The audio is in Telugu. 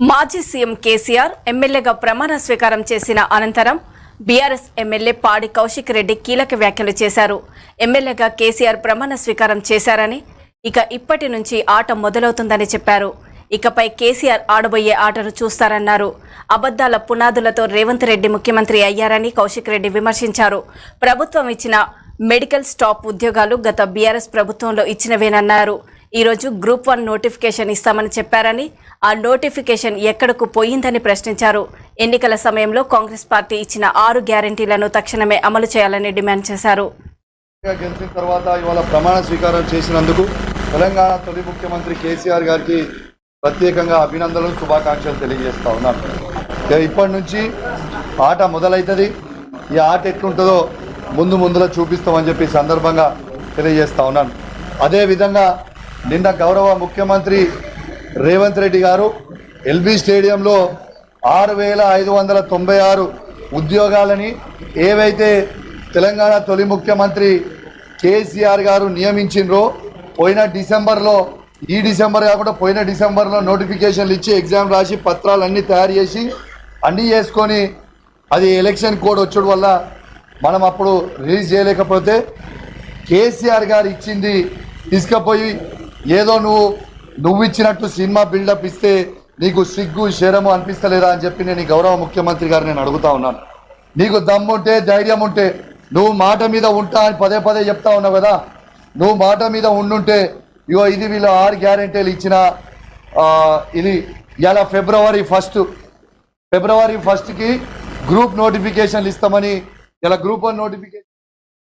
మాజీ సీఎం కేసీఆర్ ఎమ్మెల్యేగా ప్రమాణ స్వీకారం చేసిన అనంతరం బీఆర్ఎస్ ఎమ్మెల్యే పాడి కౌశిక్ రెడ్డి కీలక వ్యాఖ్యలు చేశారు. ఎమ్మెల్యేగా కేసీఆర్ ప్రమాణ స్వీకారం చేశారని ఇక ఇప్పటి నుంచి ఆట మొదలవుతుందని చెప్పారు. ఇకపై కేసీఆర్ ఆడబోయే ఆటను చూస్తారన్నారు. అబద్దాల పునాదులతో రేవంత్ రెడ్డి ముఖ్యమంత్రి అయ్యారని కౌశిక్ రెడ్డి విమర్శించారు. ప్రభుత్వం ఇచ్చిన మెడికల్ స్టాప్ ఉద్యోగాలు గత బీఆర్ఎస్ ప్రభుత్వంలో ఇచ్చినవేనన్నారు. ఈరోజు గ్రూప్ వన్ నోటిఫికేషన్ ఇస్తామని చెప్పారని ఆ నోటిఫికేషన్ ఎక్కడకు పోయిందని ప్రశ్నించారు. ఎన్నికల సమయంలో కాంగ్రెస్ పార్టీ ఇచ్చిన ఆరు గ్యారంటీలను తక్షణమే అమలు చేయాలని డిమాండ్ చేశారు. గెలిచిన తర్వాత ఇవాళ ప్రమాణ స్వీకారం చేసినందుకు తెలంగాణ తొలి ముఖ్యమంత్రి కేసీఆర్ గారికి ప్రత్యేకంగా అభినందనలు శుభాకాంక్షలు తెలియజేస్తా ఉన్నాను ఇక ఇప్పటి నుంచి ఆట మొదలవుతుంది ఈ ఆట ఎట్లుంటుందో ముందు ముందులో చూపిస్తామని చెప్పి సందర్భంగా తెలియజేస్తా ఉన్నాను అదేవిధంగా నిన్న గౌరవ ముఖ్యమంత్రి రేవంత్ రెడ్డి గారు ఎల్బీ స్టేడియంలో ఆరు వేల ఐదు వందల తొంభై ఆరు ఉద్యోగాలని ఏవైతే తెలంగాణ తొలి ముఖ్యమంత్రి కేసీఆర్ గారు నియమించిండ్రో పోయిన డిసెంబర్లో ఈ డిసెంబర్ కాకుండా పోయిన డిసెంబర్లో నోటిఫికేషన్లు ఇచ్చి ఎగ్జామ్ రాసి పత్రాలు అన్నీ తయారు చేసి అన్నీ చేసుకొని అది ఎలక్షన్ కోడ్ వచ్చడం వల్ల మనం అప్పుడు రిలీజ్ చేయలేకపోతే కేసీఆర్ గారు ఇచ్చింది తీసుకుపోయి ఏదో నువ్వు నువ్వు ఇచ్చినట్టు సినిమా బిల్డప్ ఇస్తే నీకు సిగ్గు శరము అనిపిస్తలేదా అని చెప్పి నేను గౌరవ ముఖ్యమంత్రి గారు నేను అడుగుతా ఉన్నాను. నీకు దమ్ముంటే ధైర్యం ఉంటే నువ్వు మాట మీద ఉంటా అని పదే పదే చెప్తా ఉన్నావు కదా. నువ్వు మాట మీద ఉండుంటే ఇగో ఇది వీళ్ళు ఆరు గ్యారెంటీలు ఇచ్చిన ఇది ఇలా ఫిబ్రవరి ఫస్ట్ ఫిబ్రవరి ఫస్ట్కి గ్రూప్ నోటిఫికేషన్లు ఇస్తామని ఇలా గ్రూప్ వన్ నోటిఫికేషన్